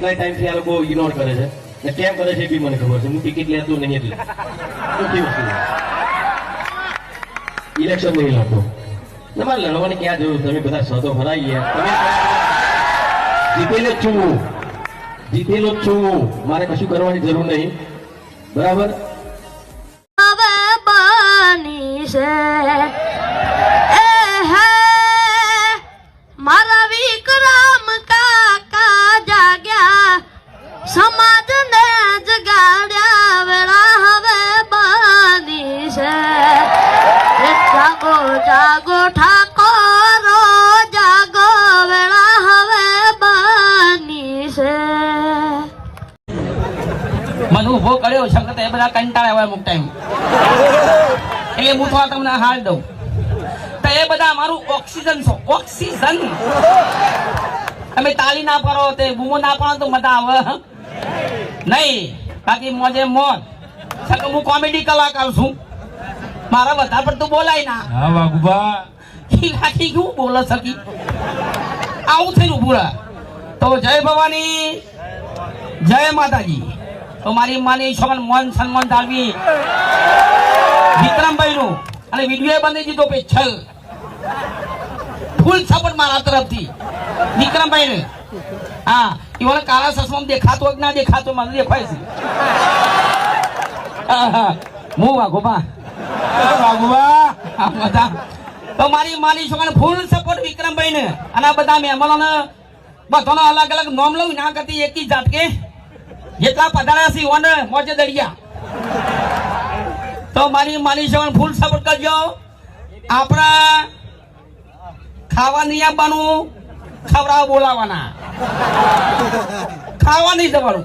કેટલાય ટાઈમથી આ લોકો ઇગ્નોર કરે છે? ને કેમ કરે છે એ બી મને ખબર છે. હું ટિકિટ લેતો નહીં એટલે. ઇલેક્શન નહીં લડતો તમારે લડવાની ક્યાં જરૂર? તમે બધા સદો ભરાઈ ગયા. જીતેલો છું જીતેલો છું મારે કશું કરવાની જરૂર નહીં. બરાબર? સમાજને જગાડ્યા વેળા હવે બની છે. જાગો જાગો ઠાકોરો, જાગો વેળા હવે બની છે. મને ઊભો કર્યો શંકર એ બધા કંટાળ્યા હોય અમુક ટાઈમ હું થોડા તમને હાલ દઉં. તો એ બધા મારું ઓક્સિજન છો, ઓક્સિજન. તમે તાલી ના પાડો, તે બૂમો ના પાડો તો મજા આવે નહીં બાકી મોજે મોજ. સકે હું કોમેડી કલાકાર છું. મારા બધા પર તું બોલાય ના. હા વાઘુબા ઈ લાખી કેવું બોલે સકી આવું થઈને રહે. તો જય ભવાની. જય માતાજી. તો મારી માની છોકરા મન સન્માન જાળવી વિક્રમભાઈ નું અને વીડિયો બંધી દીધો પેછલ ફૂલ સપોર્ટ મારા તરફથી. વિક્રમભાઈ ને હા એવાને કાળા સસમાં દેખાતો કે ના દેખાતો મને દેખાય છે. હા, વાઘોબા. વાઘોબા? આ બધા. તો મારી માની છોકરાને ફૂલ સપોર્ટ વિક્રમભાઈ ને અને આ બધા મહેમાનોને બધાનો અલગ અલગ નોમ લઉં ના કરતી એકી જાત કે જેટલા પધાર્યા છે ઓને મોજે દરિયા. તો મારી માની છોકરાને ફૂલ સપોર્ટ કરજો. આપણા ખાવા નહીં આપવાનું ખવડાવ બોલાવાના. ખાવા નહીં જવાનું.